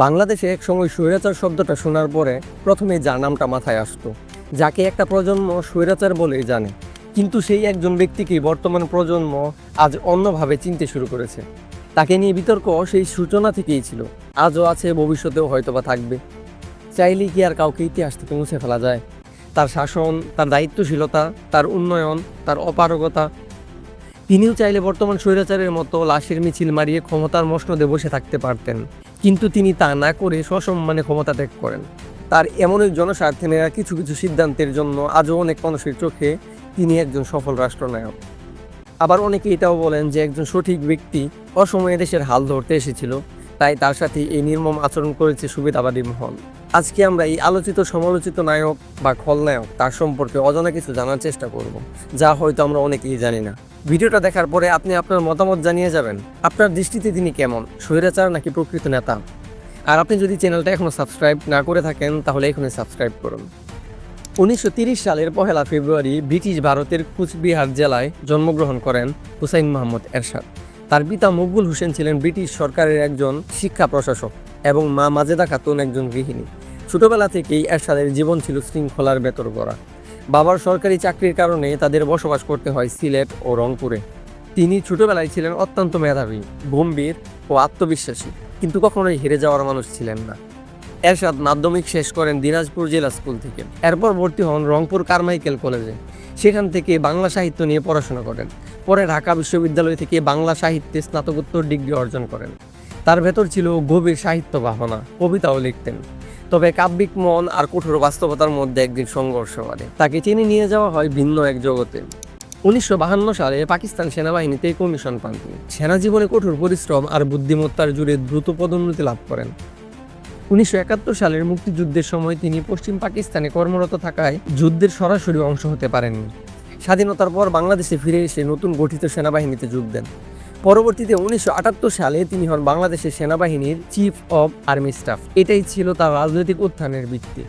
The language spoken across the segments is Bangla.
বাংলাদেশে এক সময় স্বৈরাচার শব্দটা শোনার পরে প্রথমে যার নামটা মাথায় আসতো, যাকে একটা প্রজন্ম স্বৈরাচার বলেই জানে। কিন্তু সেই একজন ব্যক্তিকে বর্তমান প্রজন্ম আজ অন্যভাবে চিনতে শুরু করেছে। তাকে নিয়ে বিতর্ক সেই সূচনা থেকেই ছিল। আজও আছে, ভবিষ্যতেও হয়তোবা থাকবে। চাইলেই কি আর কাউকে ইতিহাস থেকে মুছে ফেলা যায়? তার শাসন, তার দায়িত্বশীলতা, তার উন্নয়ন, তার অপারগতা। তিনিও চাইলে বর্তমান স্বৈরাচারের মতো লাশের মিছিল মারিয়ে ক্ষমতার মসনদে বসে থাকতে পারতেন। কিন্তু তিনি তা না করে সসম্মানে ক্ষমতা ত্যাগ করেন। তার এমন এক জনস্বার্থে নেওয়া কিছু কিছু সিদ্ধান্তের জন্য আজও অনেক মানুষের চোখে তিনি একজন সফল রাষ্ট্রনায়ক। আবার অনেকে এটাও বলেন যে একজন সঠিক ব্যক্তি অসময়ে দেশের হাল ধরতে এসেছিল, তাই তার সাথে এই নির্মম আচরণ করেছে সুবিধাবাদী মহল। আজকে আমরা এই আলোচিত সমালোচিত নায়ক বা খলনায়ক তার সম্পর্কে অজানা কিছু জানার চেষ্টা করব, যা হয়তো আমরা অনেকেই জানি না। ভিডিওটা দেখার পরে আপনি আপনার মতামত জানিয়ে যাবেন। আপনার দৃষ্টিতে তিনি কেমন? স্বৈরাচার নাকি প্রকৃত নেতা? আর আপনি যদি চ্যানেলটা এখনও সাবস্ক্রাইব না করে থাকেন, তাহলে এখনই সাবস্ক্রাইব করুন। উনিশশো সালের পহেলা ফেব্রুয়ারি ব্রিটিশ ভারতের কুচবিহার জেলায় জন্মগ্রহণ করেন হুসাইন মাহমুদ এরশাদ। তার পিতা মকবুল হোসেন ছিলেন ব্রিটিশ সরকারের একজন শিক্ষা প্রশাসক এবং মা মাজেদা খাতুন একজন গৃহিণী। ছোটবেলা থেকেই এরশাদের জীবন ছিল শৃঙ্খলার বেতর গড়া। বাবার সরকারি চাকরির কারণে তাদের বসবাস করতে হয় সিলেট ও রংপুরে। তিনি ছোটবেলায় ছিলেন অত্যন্ত মেধাবী, গম্ভীর ও আত্মবিশ্বাসী, কিন্তু কখনোই হেরে যাওয়ার মানুষ ছিলেন না। এরশাদ মাধ্যমিক শেষ করেন দিনাজপুর জেলা স্কুল থেকে। এরপর ভর্তি হন রংপুর কারমাইকেল কলেজে। সেখান থেকে বাংলা সাহিত্য নিয়ে পড়াশোনা করেন। পরে ঢাকা বিশ্ববিদ্যালয় থেকে বাংলা সাহিত্যে স্নাতকোত্তর ডিগ্রি অর্জন করেন। তার ভেতর ছিল গভীর সাহিত্য ভাবনা, কবিতাও লিখতেন। তবে কাব্যিক মন আর কঠোর বাস্তবতার মধ্যে একদিন সংঘর্ষ বাড়ে তাকে টেনে নিয়ে যাওয়া হয় ভিন্ন এক জগতে। উনিশশো বাহান্ন সালে পাকিস্তান সেনাবাহিনীতে কমিশন পান তিনি। সেনা জীবনে কঠোর পরিশ্রম আর বুদ্ধিমত্তার জুড়ে দ্রুত পদোন্নতি লাভ করেন। উনিশশো একাত্তর সালের মুক্তিযুদ্ধের সময় তিনি পশ্চিম পাকিস্তানে কর্মরত থাকায় যুদ্ধের সরাসরি অংশ হতে পারেননি। স্বাধীনতার পর বাংলাদেশে ফিরে এসে নতুন গঠিত সেনাবাহিনীতে যোগ দেন। পরবর্তীতে উনিশশো আটাত্তর সালে তিনি হন বাংলাদেশের সেনাবাহিনীর চিফ অব আর্মি স্টাফ এটাই ছিল তার রাজনৈতিক উত্থানের ভিত্তি।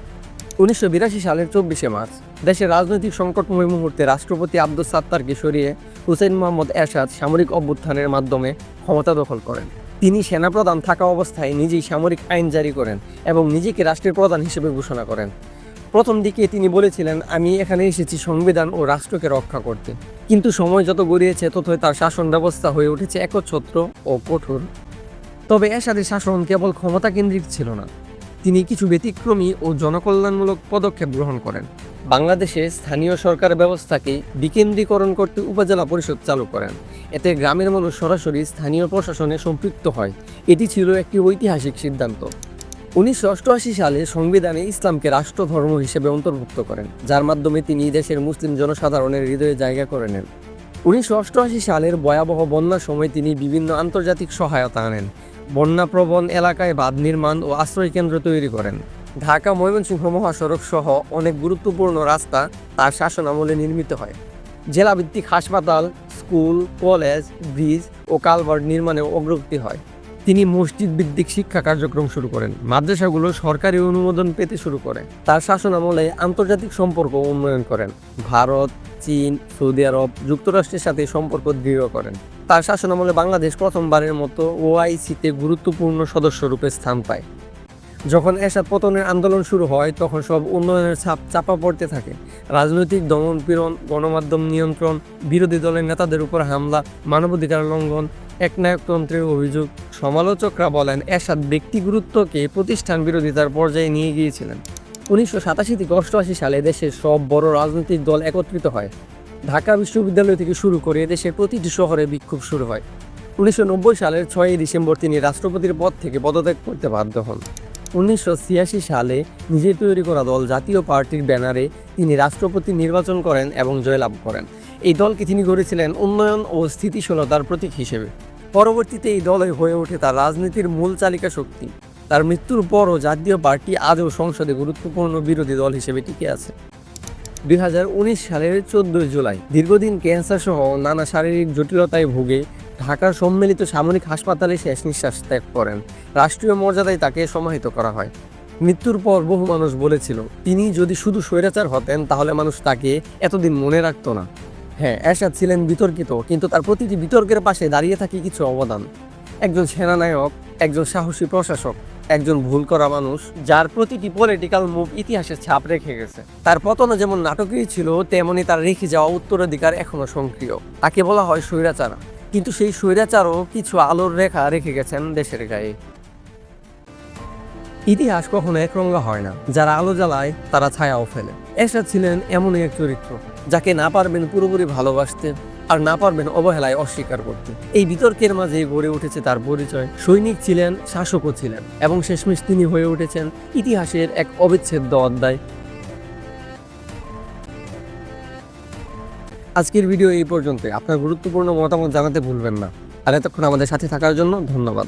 উনিশশো বিরাশি সালের চব্বিশে মার্চ, দেশের রাজনৈতিক সংকটময় মুহূর্তে রাষ্ট্রপতি আব্দুল সাত্তারকে সরিয়ে হুসেইন মোহাম্মদ এরশাদ সামরিক অভ্যুত্থানের মাধ্যমে ক্ষমতা দখল করেন। তিনি সেনাপ্রধান থাকা অবস্থায় নিজেই সামরিক আইন জারি করেন এবং নিজেকে রাষ্ট্রের প্রধান হিসেবে ঘোষণা করেন। প্রথম দিকে তিনি বলেছিলেন, আমি এখানে এসেছি সংবিধান ও রাষ্ট্রকে রক্ষা করতে। কিন্তু সময় যত গড়িয়েছে, ততই তার শাসন ব্যবস্থা হয়ে উঠেছে একচ্ছত্র ও কঠোর। তবে এরশাদের শাসন কেবল ক্ষমতা কেন্দ্রিক ছিল না। তিনি কিছু ব্যতিক্রমী ও জনকল্যাণমূলক পদক্ষেপ গ্রহণ করেন। বাংলাদেশে স্থানীয় সরকার ব্যবস্থাকে বিকেন্দ্রীকরণ করতে উপজেলা পরিষদ চালু করেন। এতে গ্রামের মানুষ সরাসরি স্থানীয় প্রশাসনে সম্পৃক্ত হয়। এটি ছিল একটি ঐতিহাসিক সিদ্ধান্ত। উনিশশো অষ্টআশি সালে সংবিধানে ইসলামকে রাষ্ট্রধর্ম হিসেবে অন্তর্ভুক্ত করেন, যার মাধ্যমে তিনি দেশের মুসলিম জনসাধারণের হৃদয়ে জায়গা করে নেন। উনিশশো অষ্টআশি সালের ভয়াবহ বন্যার সময় তিনি বিভিন্ন আন্তর্জাতিক সহায়তা আনেন, বন্যাপ্রবণ এলাকায় বাঁধ নির্মাণ ও আশ্রয়কেন্দ্র তৈরি করেন। ঢাকা ময়মনসিংহ মহাসড়ক সহ অনেক গুরুত্বপূর্ণ রাস্তা তার শাসন আমলে নির্মিত হয়। জেলাভিত্তিক হাসপাতাল, স্কুল, কলেজ, ব্রিজ ও কালভার্ট নির্মাণেও অগ্রগতি হয়। তিনি মসজিদ ভিত্তিক শিক্ষা কার্যক্রম শুরু করেন। মাদ্রাসাগুলো সরকারি অনুমোদন পেতে শুরু করে। তার শাসন আমলে আন্তর্জাতিক সম্পর্ক উন্নয়ন করেন। ভারত, চীন, সৌদি আরব যুক্তরাষ্ট্রের সাথে সম্পর্ক দৃঢ় করেন। তার শাসন আমলে বাংলাদেশ প্রথমবারের মতো ওআইসিতে গুরুত্বপূর্ণ সদস্যরূপে স্থান পায়। যখন এরশাদ পতনের আন্দোলন শুরু হয়, তখন সব উন্নয়নের ছাপ চাপা পড়তে থাকে। রাজনৈতিক দমনপীড়ন গণমাধ্যম নিয়ন্ত্রণ, বিরোধী দলের নেতাদের উপর হামলা, মানবাধিকার লঙ্ঘন, একনায়কতন্ত্রের অভিযোগ সমালোচকরা বলেন, এরশাদ ব্যক্তি গুরুত্বকে প্রতিষ্ঠান বিরোধিতার পর্যায়ে নিয়ে গিয়েছিলেন। উনিশশো সাতাশি থেকে অষ্টআশি সালে দেশের সব বড় রাজনৈতিক দল একত্রিত হয়। ঢাকা বিশ্ববিদ্যালয় থেকে শুরু করে দেশের প্রতিটি শহরে বিক্ষোভ শুরু হয়। উনিশশো নব্বই সালের ছয়ই ডিসেম্বর তিনি রাষ্ট্রপতির পদ থেকে পদত্যাগ করতে বাধ্য হন। উনিশশো ছিয়াশি সালে নিজে তৈরি করা দল জাতীয় পার্টির ব্যানারে তিনি রাষ্ট্রপতি নির্বাচন করেন এবং জয়লাভ করেন। এই দলকে তিনি গড়েছিলেন উন্নয়ন ও স্থিতিশীলতার প্রতীক হিসেবে। পরবর্তীতে এই দলে হয়ে ওঠে তার রাজনীতির মূল চালিকা শক্তি। তার মৃত্যুর পরও জাতীয় পার্টি আজও সংসদে গুরুত্বপূর্ণ বিরোধী দল হিসেবে টিকে আছে। দু হাজার উনিশ সালের চোদ্দই জুলাই দীর্ঘদিন ক্যান্সার সহ নানা শারীরিক জটিলতায় ভুগে ঢাকার সম্মিলিত সামরিক হাসপাতালে শেষ নিঃশ্বাস ত্যাগ করেন। রাষ্ট্রীয় মর্যাদায় তাকে সমাহিত করা হয়। মৃত্যুর পর বহু মানুষ বলেছিল, তিনি যদি শুধু স্বৈরাচার হতেন, তাহলে মানুষ তাকে এতদিন মনে রাখতো না। হ্যাঁ এরশাদ ছিলেন বিতর্কিত, কিন্তু তার প্রতিটি বিতর্কের পাশে দাঁড়িয়ে থাকে কিছু অবদান। একজন সেনানায়ক, একজন সাহসী প্রশাসক, একজন ভুল করা মানুষ, যার প্রতিটি পলিটিক্যাল মুভ ইতিহাসে ছাপ রেখে গেছে। তার পতনও যেমন নাটকীয় ছিল, তেমনি তার রেখে যাওয়া উত্তরাধিকার এখনও সক্রিয়। তাকে বলা হয় স্বৈরাচারা। কিন্তু সেই স্বৈরাচারও কিছু আলোর রেখা রেখে গেছেন দেশের গায়ে। ইতিহাস কখনো একরঙ্গা হয় না। যারা আলো জ্বালায়, তারা ছায়াও ফেলে। এরশাদ ছিলেন এমনই এক চরিত্র, যাকে না পারবেন পুরোপুরি ভালোবাসতে আর না পারবেন অবহেলায় অস্বীকার করতে। এই বিতর্কের মাঝে গড়ে উঠেছে তার পরিচয়। সৈনিক ছিলেন, শাসকও ছিলেন এবং শেষমেশ তিনি হয়ে উঠেছেন ইতিহাসের এক অবিচ্ছেদ্য অধ্যায়। আজকের ভিডিও এই পর্যন্ত আপনার গুরুত্বপূর্ণ মতামত জানাতে ভুলবেন না। আর এতক্ষণ আমাদের সাথে থাকার জন্য ধন্যবাদ।